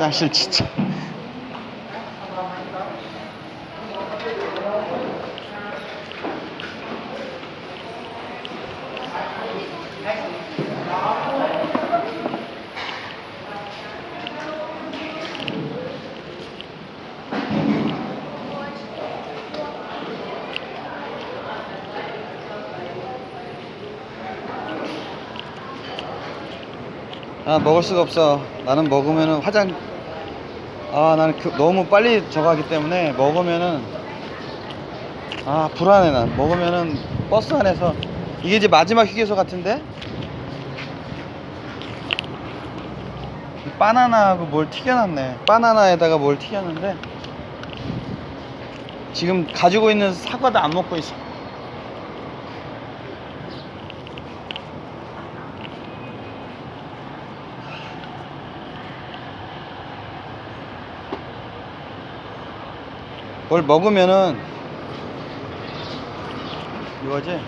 화장실 진짜. 아 먹을 수가 없어. 나는 먹으면은 화장. 아 나는 그, 너무 빨리 저가기 때문에 먹으면은 아 불안해 난. 먹으면은 버스 안에서 이게 이제 마지막 휴게소 같은데. 이 바나나하고 뭘 튀겨놨네. 바나나에다가 뭘 튀겼는데 지금 가지고 있는 사과도 안 먹고 있어. 뭘 먹으면은 이거지?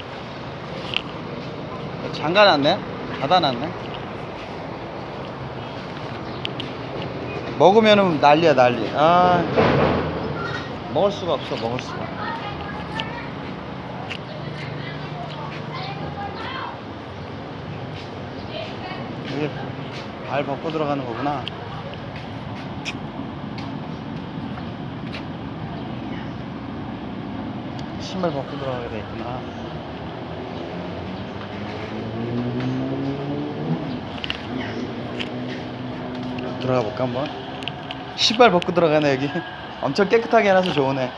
잠가놨네? 닫아놨네? 먹으면은 난리야 난리. 아 먹을 수가 없어 먹을 수가. 이게 발 벗고 들어가는 거구나 신발 벗고 들어가게 돼 있구나. 들어가 볼까 한번? 신발 벗고 들어가네 여기. 엄청 깨끗하게 해놔서 좋으네.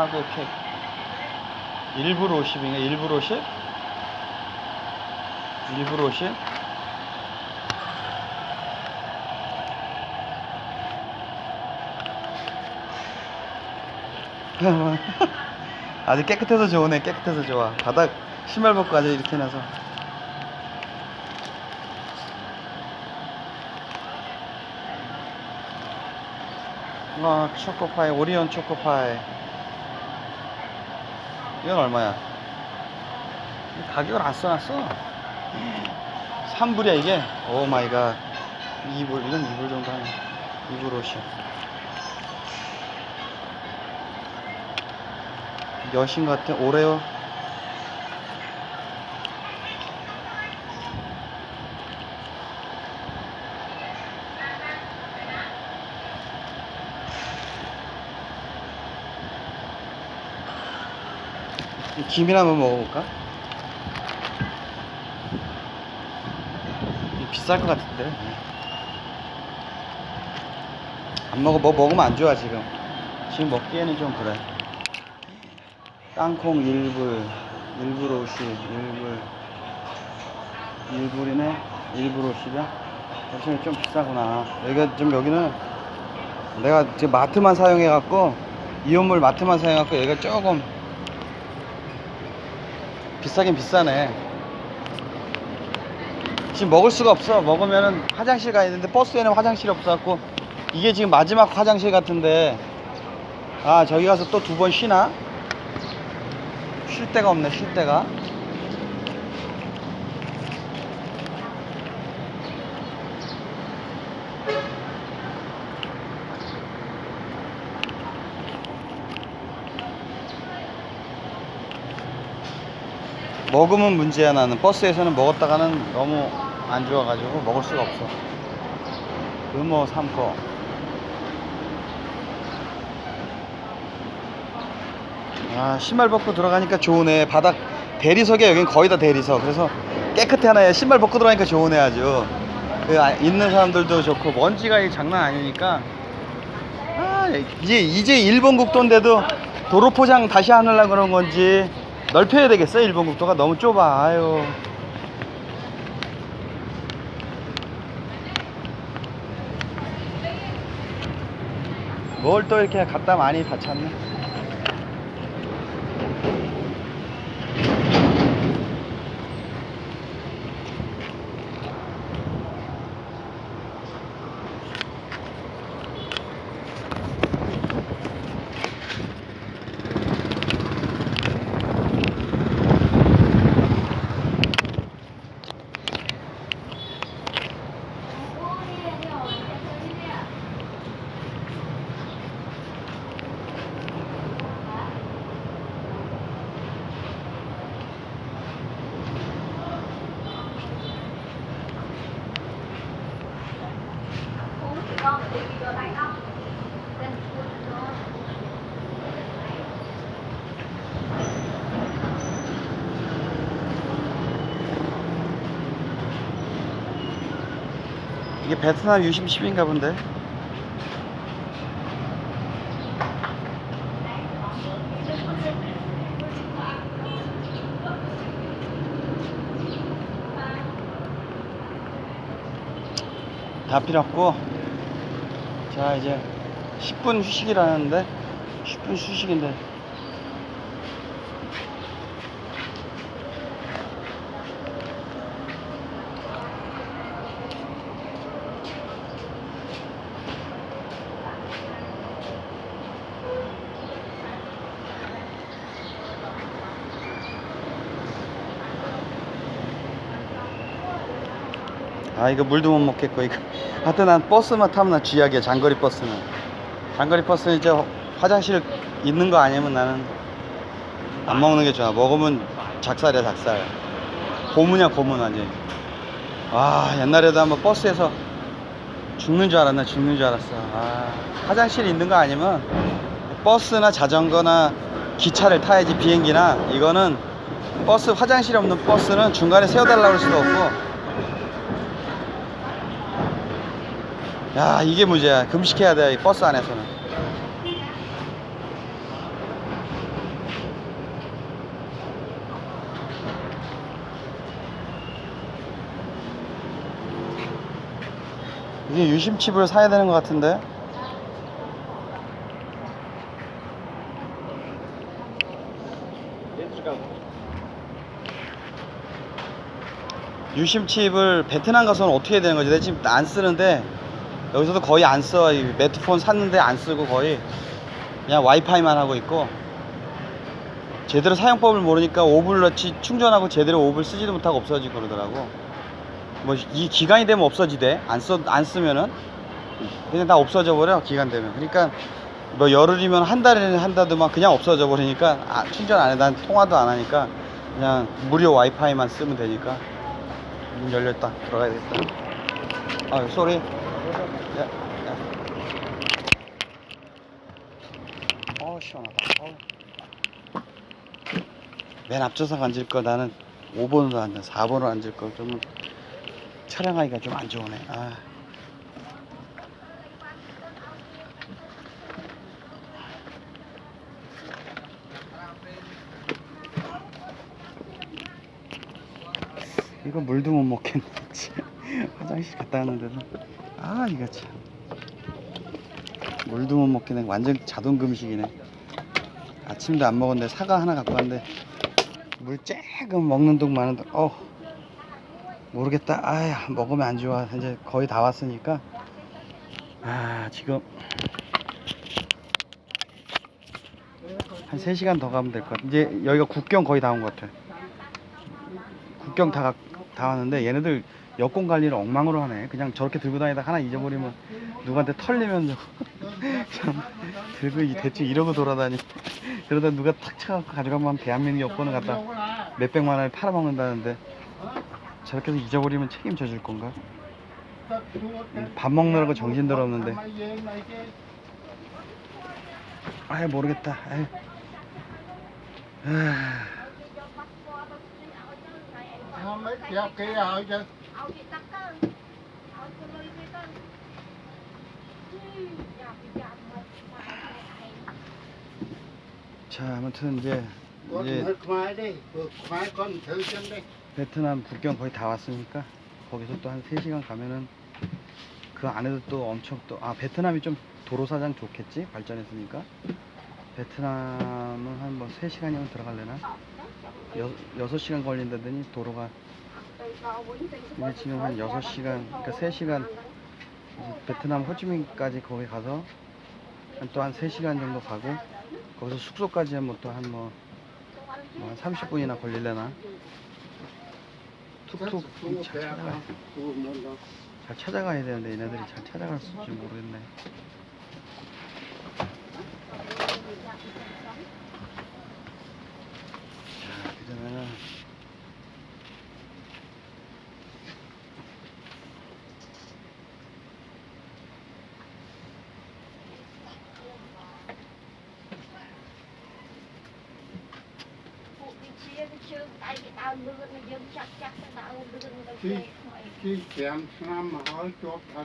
사고 캡. 일부러 50인가? 일부러 50? 일부러 50? 아주 깨끗해서 좋으네 깨끗해서 좋아 바닥 신발 벗고 아주 이렇게 해놔서 아 초코파이 오리온 초코파이 이건 얼마야? 가격을 안 써놨어. 3불이야 이게? 오 마이 갓 2불 이건 2불 정도 하네. 2불 50 여신 같은 오레오 김이나 한번 먹어볼까? 이 비쌀 것 같은데. 안 먹어 뭐 먹으면 안 좋아 지금. 지금 먹기에는 좀 그래. 땅콩 1불 1불 50 1불. 1불이네? 1불 50이야? 역시 좀 비싸구나. 여기가 좀 여기는 내가 지금 마트만 사용해 갖고 이온물 마트만 사용해 갖고 여기가 조금 비싸긴 비싸네. 지금 먹을 수가 없어. 먹으면은 화장실 가야 되는데 버스에는 화장실이 없어갖고 이게 지금 마지막 화장실 같은데. 아 저기 가서 또 두 번 쉬나? 쉴 데가 없네 쉴 데가 먹으면 문제야 나는. 버스에서는 먹었다가는 너무 안 좋아가지고 먹을 수가 없어. 음모 삼코. 아 신발 벗고 들어가니까 좋으네. 바닥 대리석에 여긴 거의 다 대리석. 그래서 깨끗해 하나에 신발 벗고 들어가니까 좋으네 아주. 그 아, 있는 사람들도 좋고. 먼지가 이 장난 아니니까. 아 이제 이제 일본 국도인데도 도로 포장 다시 하느라 그런 건지 넓혀야 되겠어 일본 국도가 너무 좁아 아유 뭘 또 이렇게 갖다 많이 다 찾네. 이게 베트남 유심 10인가 본데. 다 필요 없고 자 이제 10분 휴식이라는데 10분 휴식인데 아 이거 물도 못 먹겠고 이거. 하여튼 난 버스만 타면 나 쥐약이야 장거리 버스는. 장거리 버스는 이제 화장실 있는 거 아니면 나는 안 먹는 게 좋아. 먹으면 작살이야 작살. 고문이야 고문 완전 아 옛날에도 한번 버스에서 죽는 줄 알았나 죽는 줄 알았어. 아 화장실 있는 거 아니면 버스나 자전거나 기차를 타야지 비행기나. 이거는 버스 화장실이 없는 버스는 중간에 세워달라고 할 수도 없고 야 이게 문제야. 금식해야 돼 이 버스 안에서는. 이게 유심칩을 사야 되는 것 같은데? 유심칩을 베트남 가서는 어떻게 되는 거지? 내가 지금 안 쓰는데 여기서도 거의 안 써. 이 매트폰 샀는데 안 쓰고 거의 그냥 와이파이만 하고 있고 제대로 사용법을 모르니까 오블러치 충전하고 제대로 오블 쓰지도 못하고 없어지고 그러더라고. 뭐 이 기간이 되면 없어지대. 안 써 안 쓰면은 그냥 다 없어져 버려 기간 되면. 그러니까 뭐 열흘이면 한 달에는 한다더만 그냥 없어져 버리니까 아, 충전 안 해. 난 통화도 안 하니까 그냥 무료 와이파이만 쓰면 되니까 문 열렸다 들어가야겠다. 아 쏘리. 야, 야. 어 시원하다. 어. 맨 앞좌석 앉을 거 나는 5번으로 앉아 4번으로 앉을 거 그러면 촬영하기가 좀 안 좋으네. 아. 이거 물도 못 먹겠네. 화장실 갔다 왔는데도 아 이거 참 물도 못 먹겠네. 완전 자동 금식이네. 아침도 안 먹었는데 사과 하나 갖고 왔는데 물 조금 먹는 동 마는 동어 모르겠다. 아야 먹으면 안 좋아. 이제 거의 다 왔으니까 아 지금 한 3시간 더 가면 될 것 같아. 이제 여기가 국경 거의 다 온 것 같아. 국경 다, 가- 다 왔는데 얘네들 여권 관리를 엉망으로 하네. 그냥 저렇게 들고 다니다가 하나 잊어버리면 누구한테 털리면 참 들고 이 대충 이러고 돌아다니. 그러다 누가 탁 쳐갖고 가져가면 대한민국 여권을 갖다 몇백만 원에 팔아먹는다는데 저렇게 해서 잊어버리면 책임져 줄 건가? 밥 먹느라고 정신 들었는데 아예 모르겠다. 아유. 아, 자 아무튼 이제 이제 đi 베트남 국경 거의 다 왔으니까 거기서 또 한 3시간 가면은 그 안에도 또 엄청 또 아 베트남이 좀 도로 사장 좋겠지? 발전했으니까. 베트남은 한 뭐 3시간이면 들어갈래나? 여, 6시간 걸린다더니 도로가 이게 지금 한 6시간 그러니까 3시간 베트남 호치민까지 거기 가서 한또한 3시간 정도 가고 거기서 숙소까지 하면 또한뭐한 30분이나 걸릴래나? 툭툭 그거 잘 찾아가, 배합 그거 뭔가 잘 찾아가야 되는데 얘네들이 잘 찾아갈 수 있을지 모르겠네 자 그러면은 វាជើងដៃគេដើរលឿនហើយយើងចាក់ចាក់ទៅដើរលឿនទៅ ជី គេថ្មី ជី5ឆ្នាំមកហើយជាប់ថា